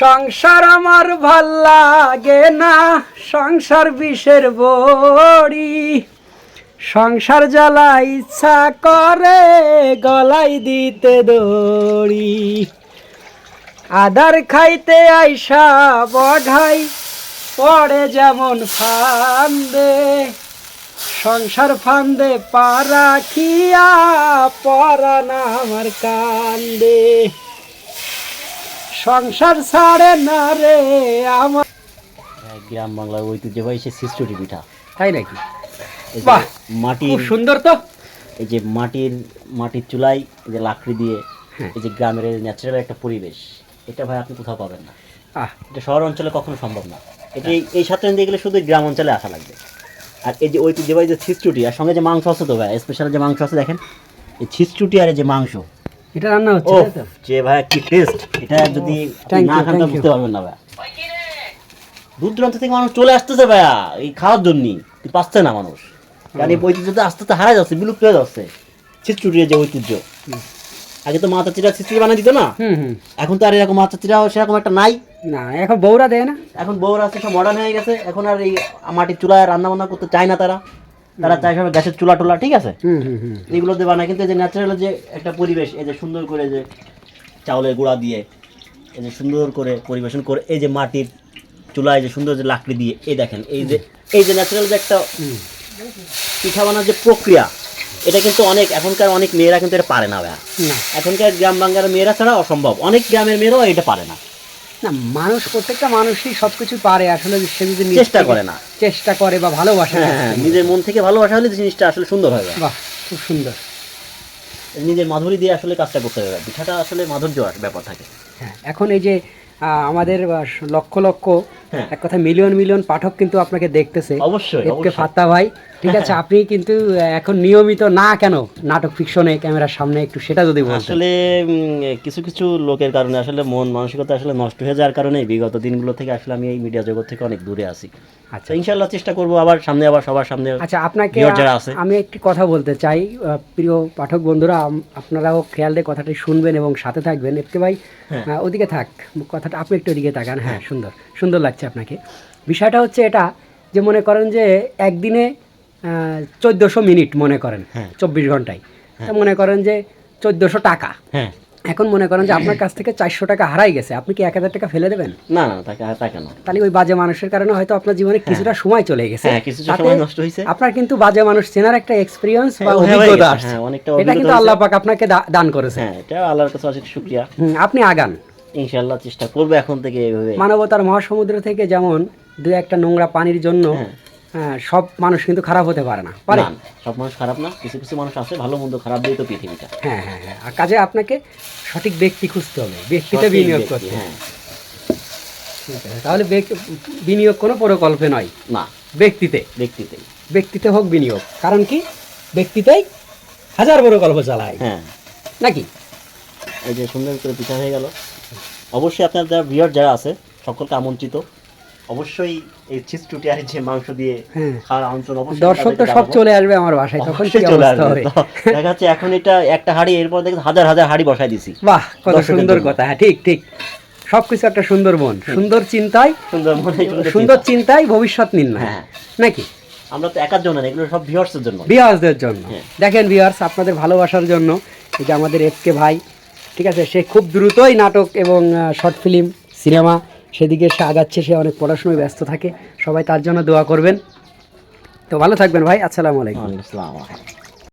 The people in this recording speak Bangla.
সংসার আমার ভালো লাগে না, সংসার বিষের বড়ি। সংসার জ্বালা ইচ্ছা করে গলাই দিতে দড়ি। আদার খাইতে আইসা বঢাই, পড়ে যেমন ফান্দে। সংসার ফান্দে পারা খিয়া পরা না আমার কান্দে। সংসার ছাড়ে না রে আমার। গ্রাম বাংলার ঐতিহ্যবাহী সে সিস্টুটি পিঠা। তাই নাকি? বাহ, মাটির খুব সুন্দর তো। এই যে মাটির মাটির চুলাই এই যে লাকড়ি দিয়ে হ্যাঁ। এই যে গ্রামের ন্যাচারাল একটা পরিবেশ এটা ভাই আপনি কোথাও পাবেন না। আহ। এটা শহর অঞ্চলে কখনো সম্ভব না। এটা এই- এই সাতটা দিয়ে গেলে শুধু গ্রাম অঞ্চলে আসা লাগবে। আর এই যে ঐতিহ্যবাহী যে ছিচুটি আর সঙ্গে যে মাংস আছে তো ভাই স্পেশাল যে মাংস আছে দেখেন এই ছিচুটি আর এই যে মাংস এটা রান্না হচ্ছে তাই তো? যে ভাই কি টেস্ট এটা যদি না খান thank বুঝতে পারবেন না ভাই দূর দূরান্ত থেকে মানুষ চলে আসতেছে ভাইয়া এই খাওয়ার জন্যই। পাচ্ছে না মানুষ। কারণ এই ঐতিহ্যটা আস্তে আস্তে হারা যাচ্ছে বিলুপ্ত হয়ে যাচ্ছে। ছিচুটির যে ঐতিহ্য। আগে তো মাথা চিরা ছিচুড়ি বানিয়ে দিত না? হুম হুম। এখন তো আর এরকম মাথা চিরা সেরকম একটা নাই। না এখন বউরা দেয় না? এখন বউরা আছে সব মডার্ন হয়ে গেছে। এখন আর এই মাটির চুলায় রান্না বান্না করতে চায় না তারা। তারা চায় সব গ্যাসের চুলা টুলা ঠিক আছে? এগুলো দিয়ে বানায় কিন্তু এই যে ন্যাচারাল যে একটা পরিবেশ এই যে সুন্দর করে যে চাউলের গুঁড়া দিয়ে এই যে সুন্দর করে পরিবেশন করে এই যে মাটির চুলায় যে সুন্দর যে লাকড়ি দিয়ে এই দেখেন এই যে এই যে ন্যাচারাল যে একটা পিঠা বানার যে প্রক্রিয়া এটা কিন্তু অনেক এখনকার অনেক মেয়েরা কিন্তু এটা পারে না ভাইয়া। এখনকার গ্রাম বাংলার মেয়েরা ছাড়া অসম্ভব অনেক গ্রামের মেয়েরাও এটা পারে না। না মানুষ প্রত্যেকটা মানুষই সবকিছু পারে আসলে সে যদি চেষ্টা করে না। চেষ্টা করে বা ভালোবাসে হ্যাঁ হ্যাঁ নিজের মন থেকে ভালোবাসা হলে জিনিসটা আসলে সুন্দর হবে বাহ খুব সুন্দর। নিজের মাধুরী দিয়ে আসলে কাজটা করতে হবে। পিঠাটা আসলে মাধুর্য ব্যাপার থাকে। হ্যাঁ এখন এই যে আহ, আমাদের লক্ষ লক্ষ হ্যাঁ। এক কথা মিলিয়ন মিলিয়ন পাঠক কিন্তু আপনাকে দেখতেছে। অবশ্যই ফাত্তা ভাই ঠিক আছে আপনি কিন্তু এখন নিয়মিত না কেন নাটক ফিকশনে ক্যামেরার সামনে একটু সেটা যদি বলতেন। আসলে কিছু কিছু লোকের কারণে আসলে মন মানসিকতা আসলে নষ্ট হয়ে যাওয়ার কারণে বিগত দিনগুলো থেকে আসলে আমি এই মিডিয়া জগৎ থেকে অনেক দূরে আছি। আচ্ছা। তো ইনশাল্লাহ চেষ্টা করব আবার সামনে আবার সবার সামনে আচ্ছা আপনাকে। আমি একটি কথা বলতে চাই প্রিয় পাঠক বন্ধুরা আপনারাও খেয়াল দিয়ে কথাটি শুনবেন এবং সাথে থাকবেন। এফকে ভাই হ্যাঁ। ওদিকে থাক কথাটা আপনি একটু ওদিকে তাকান। হ্যাঁ। সুন্দর সুন্দর লাগছে আপনাকে। বিষয়টা হচ্ছে এটা যে মনে করেন যে একদিনে চোদ্দোশো মিনিট মনে করেন হ্যাঁ। চব্বিশ ঘন্টায়। তা মনে করেন যে চোদ্দোশো টাকা। হ্যাঁ। এখন মনে করেন যে আপনার কাছ থেকে চারশো টাকা হারাই গেছে আপনি কি এক হাজার টাকা ফেলে দেবেন? না না তাকে কেন তাহলে ওই বাজে মানুষের কারণে হয়তো আপনার জীবনে কিছুটা সময় চলে গেছে। হ্যাঁ, নষ্ট হয়েছে। আপনার কিন্তু বাজে মানুষ চেনার একটা এক্সপিরিয়েন্স বা হ্যাঁ, অভিজ্ঞতা আসছে। হ্যাঁ, এটা কিন্তু আল্লাহ পাক আপনাকে দান করেছে। হ্যাঁ এটা আল্লাহর কাছে অশেষ শুক্রিয়া। আপনি আগান। ইনশাল্লাহ চেষ্টা করব এখন থেকে এইভাবে। মানবতার মহাসমুদ্র থেকে যেমন দু একটা নোংরা পানির জন্য হ্যাঁ। হ্যাঁ, সব মানুষ কিন্তু খারাপ হতে পারে না। পারে? সব মানুষ খারাপ না কিছু কিছু মানুষ আছে ভালো মন্দ খারাপ দিয়ে তো পৃথিবীটা। হ্যাঁ হ্যাঁ হ্যাঁ আর কাজে আপনাকে সঠিক ব্যক্তি খুঁজতে হবে ব্যক্তিতে বিনিয়োগ করতে হ্যাঁ। ঠিক আছে, তাহলে বিনিয়োগ কোনো প্রকল্পে নয়। না। ব্যক্তিতে। ব্যক্তিতে। ব্যক্তিতে হোক বিনিয়োগ কারণ কি? ব্যক্তিতেই হাজার বড় গল্প চালায়। হ্যাঁ। নাকি? এই যে সুন্দর করে পিঠা হয়ে গেল। অবশ্যই আপনার যারা বিয়ার যারা আছে সকলকে আমন্ত্রিত। অবশ্যই এই চিজ টুটি আর যে মাংস দিয়ে হ্যাঁ। খাওয়ার আমন্ত্রণ অবশ্যই দর্শক তো সব চলে আসবে আমার বাসায় তখন কি অবস্থা হবে? দেখা যাচ্ছে এখন এটা একটা হাড়ি এরপর দেখে হাজার হাজার হাড়ি বসাই দিছি। বাহ কত সুন্দর কথা। হ্যাঁ ঠিক ঠিক। সবকিছু একটা সুন্দর মন সুন্দর চিন্তায় সুন্দর মনে সুন্দর চিন্তায় ভবিষ্যৎ নির্ণয় হ্যাঁ। নাকি? আমরা তো একার জন্য না এগুলো সব ভিউয়ার্সের জন্য। ভিউয়ার্সদের জন্য। হ্যাঁ। দেখেন ভিউয়ার্স আপনাদের ভালোবাসার জন্য এই যে আমাদের এফকে ভাই ঠিক আছে সে খুব দ্রুতই নাটক এবং শর্ট ফিল্ম সিনেমা সেদিকে সে আগাচ্ছে, সে অনেক পড়াশোনায় ব্যস্ত থাকে। সবাই তার জন্য দোয়া করবেন। তো ভালো থাকবেন ভাই, আসসালামু আলাইকুম। আসসালাম।